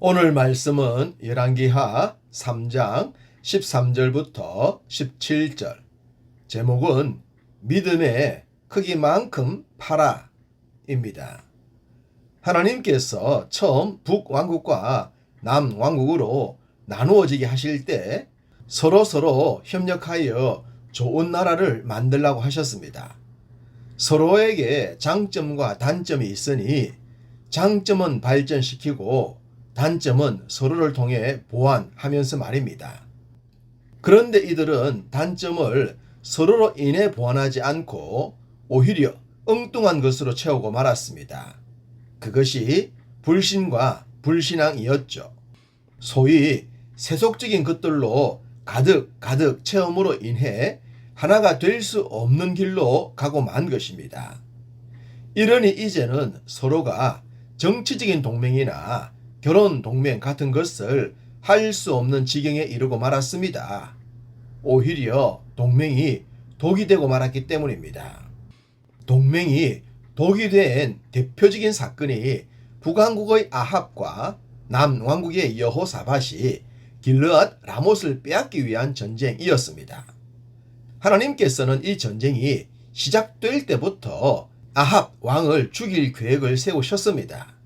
오늘 말씀은 열왕기하 3장 13절부터 17절. 제목은 믿음의 크기만큼 파라입니다. 하나님께서 처음 북왕국과 남왕국으로 나누어지게 하실 때 서로 서로 협력하여 좋은 나라를 만들라고 하셨습니다. 서로에게 장점과 단점이 있으니 장점은 발전시키고 단점은 서로를 통해 보완하면서 말입니다. 그런데 이들은 단점을 서로로 인해 보완하지 않고 오히려 엉뚱한 것으로 채우고 말았습니다. 그것이 불신과 불신앙이었죠. 소위 세속적인 것들로 가득 가득 체험으로 인해 하나가 될 수 없는 길로 가고 만 것입니다. 이러니 이제는 서로가 정치적인 동맹이나 결혼 동맹 같은 것을 할 수 없는 지경에 이르고 말았습니다. 오히려 동맹이 독이 되고 말았기 때문입니다. 동맹이 독이 된 대표적인 사건이 북왕국의 아합과 남왕국의 여호사밧이 길르앗 라못을 빼앗기 위한 전쟁이었습니다. 하나님께서는 이 전쟁이 시작될 때부터 아합 왕을 죽일 계획을 세우셨습니다.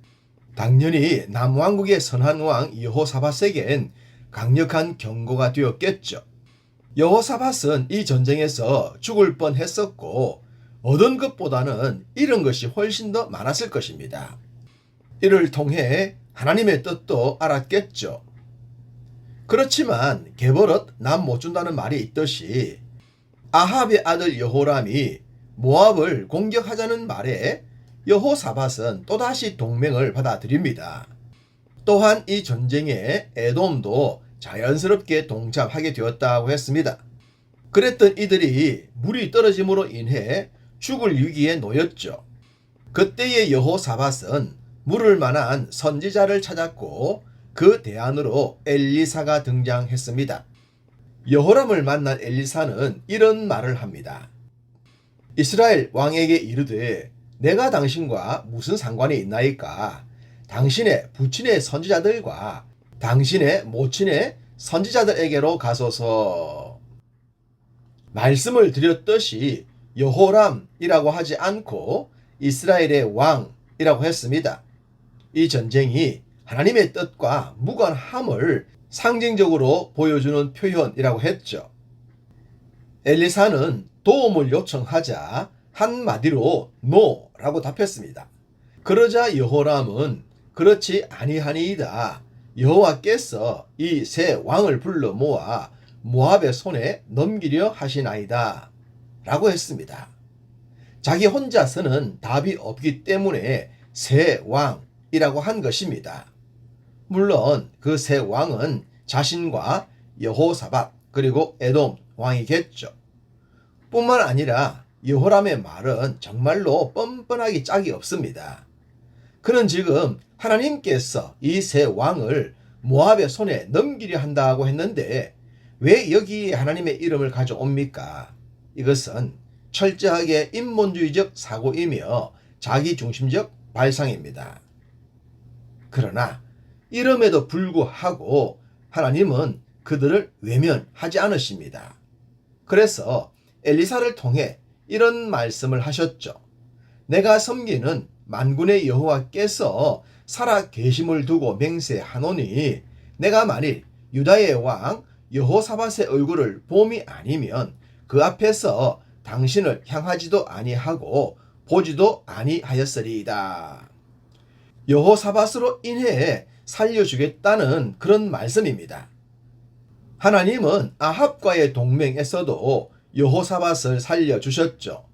당연히 남왕국의 선한 왕 여호사밧에겐 강력한 경고가 되었겠죠. 여호사밧은 이 전쟁에서 죽을 뻔했었고 얻은 것보다는 잃은 것이 훨씬 더 많았을 것입니다. 이를 통해 하나님의 뜻도 알았겠죠. 그렇지만 개버릇 남 못 준다는 말이 있듯이 아합의 아들 여호람이 모압을 공격하자는 말에 여호사밧은 또다시 동맹을 받아들입니다. 또한 이 전쟁에 에돔도 자연스럽게 동참하게 되었다고 했습니다. 그랬던 이들이 물이 떨어짐으로 인해 죽을 위기에 놓였죠. 그때의 여호사밧은 물을 만한 선지자를 찾았고 그 대안으로 엘리사가 등장했습니다. 여호람을 만난 엘리사는 이런 말을 합니다. 이스라엘 왕에게 이르되 내가 당신과 무슨 상관이 있나이까? 당신의 부친의 선지자들과 당신의 모친의 선지자들에게로 가소서. 말씀을 드렸듯이 여호람이라고 하지 않고 이스라엘의 왕이라고 했습니다. 이 전쟁이 하나님의 뜻과 무관함을 상징적으로 보여주는 표현이라고 했죠. 엘리사는 도움을 요청하자 한마디로 노라고 답했습니다. 그러자 여호람은 그렇지 아니하니이다. 여호와께서 이 세 왕을 불러 모아 모압의 손에 넘기려 하시나이다. 라고 했습니다. 자기 혼자서는 답이 없기 때문에 세 왕이라고 한 것입니다. 물론 그 세 왕은 자신과 여호사밧 그리고 에돔 왕이겠죠. 뿐만 아니라 여호람의 말은 정말로 뻔뻔하기 짝이 없습니다. 그는 지금 하나님께서 이 세 왕을 모압의 손에 넘기려 한다고 했는데 왜 여기에 하나님의 이름을 가져옵니까? 이것은 철저하게 인본주의적 사고이며 자기중심적 발상입니다. 그러나 이름에도 불구하고 하나님은 그들을 외면하지 않으십니다. 그래서 엘리사를 통해 이런 말씀을 하셨죠. 내가 섬기는 만군의 여호와께서 살아 계심을 두고 맹세하노니 내가 만일 유다의 왕 여호사밧의 얼굴을 봄이 아니면 그 앞에서 당신을 향하지도 아니하고 보지도 아니하였으리이다. 여호사밧으로 인해 살려주겠다는 그런 말씀입니다. 하나님은 아합과의 동맹에서도 여호사밧을 살려주셨죠.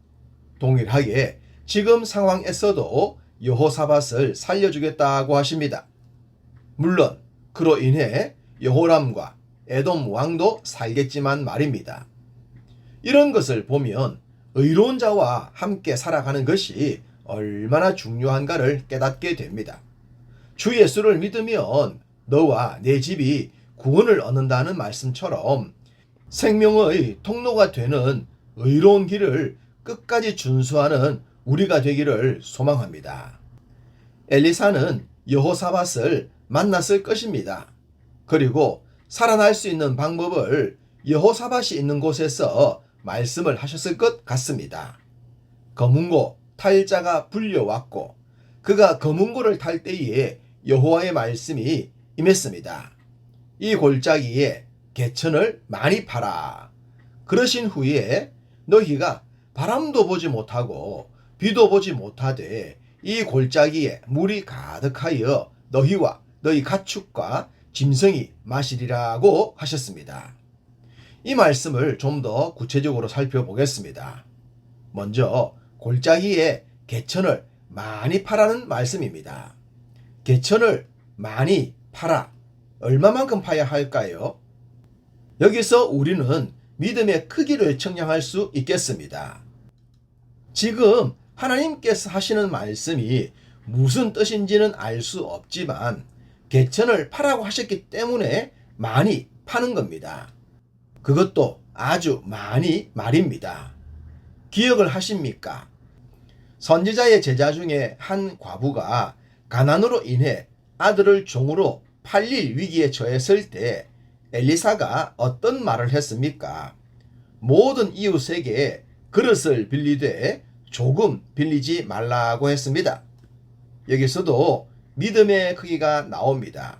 동일하게 지금 상황에서도 여호사밧을 살려주겠다고 하십니다. 물론 그로 인해 여호람과 에돔 왕도 살겠지만 말입니다. 이런 것을 보면 의로운 자와 함께 살아가는 것이 얼마나 중요한가를 깨닫게 됩니다. 주 예수를 믿으면 너와 내 집이 구원을 얻는다는 말씀처럼 생명의 통로가 되는 의로운 길을 끝까지 준수하는 우리가 되기를 소망합니다. 엘리사는 여호사밧을 만났을 것입니다. 그리고 살아날 수 있는 방법을 여호사밭이 있는 곳에서 말씀을 하셨을 것 같습니다. 검은고 탈자가 불려왔고 그가 검은고를 탈 때에 여호와의 말씀이 임했습니다. 이 골짜기에 개천을 많이 팔아. 그러신 후에 너희가 바람도 보지 못하고 비도 보지 못하되 이 골짜기에 물이 가득하여 너희와 너희 가축과 짐승이 마시리라고 하셨습니다. 이 말씀을 좀 더 구체적으로 살펴보겠습니다. 먼저 골짜기에 개천을 많이 파라는 말씀입니다. 개천을 많이 팔아 얼마만큼 파야 할까요? 여기서 우리는 믿음의 크기를 측량할 수 있겠습니다. 지금 하나님께서 하시는 말씀이 무슨 뜻인지는 알 수 없지만 개천을 파라고 하셨기 때문에 많이 파는 겁니다. 그것도 아주 많이 말입니다. 기억을 하십니까? 선지자의 제자 중에 한 과부가 가난으로 인해 아들을 종으로 팔릴 위기에 처했을 때 엘리사가 어떤 말을 했습니까? 모든 이웃에게 그릇을 빌리되 조금 빌리지 말라고 했습니다. 여기서도 믿음의 크기가 나옵니다.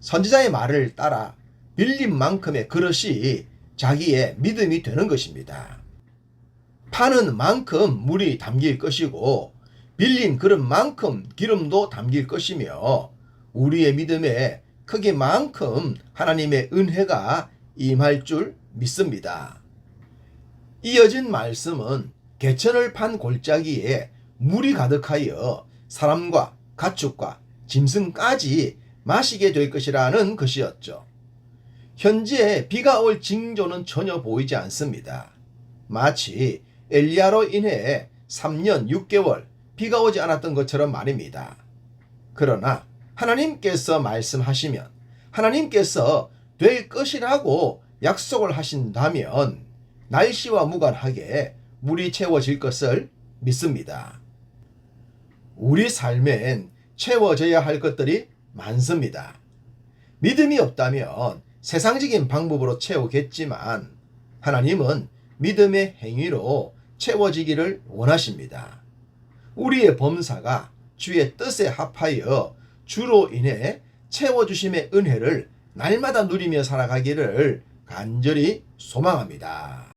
선지자의 말을 따라 빌린 만큼의 그릇이 자기의 믿음이 되는 것입니다. 파는 만큼 물이 담길 것이고 빌린 그릇만큼 기름도 담길 것이며 우리의 믿음의 크기만큼 하나님의 은혜가 임할 줄 믿습니다. 이어진 말씀은 개천을 판 골짜기에 물이 가득하여 사람과 가축과 짐승까지 마시게 될 것이라는 것이었죠. 현재 비가 올 징조는 전혀 보이지 않습니다. 마치 엘리야로 인해 3년 6개월 비가 오지 않았던 것처럼 말입니다. 그러나 하나님께서 말씀하시면 하나님께서 될 것이라고 약속을 하신다면 날씨와 무관하게 물이 채워질 것을 믿습니다. 우리 삶엔 채워져야 할 것들이 많습니다. 믿음이 없다면 세상적인 방법으로 채우겠지만 하나님은 믿음의 행위로 채워지기를 원하십니다. 우리의 범사가 주의 뜻에 합하여 주로 인해 채워주심의 은혜를 날마다 누리며 살아가기를 간절히 소망합니다.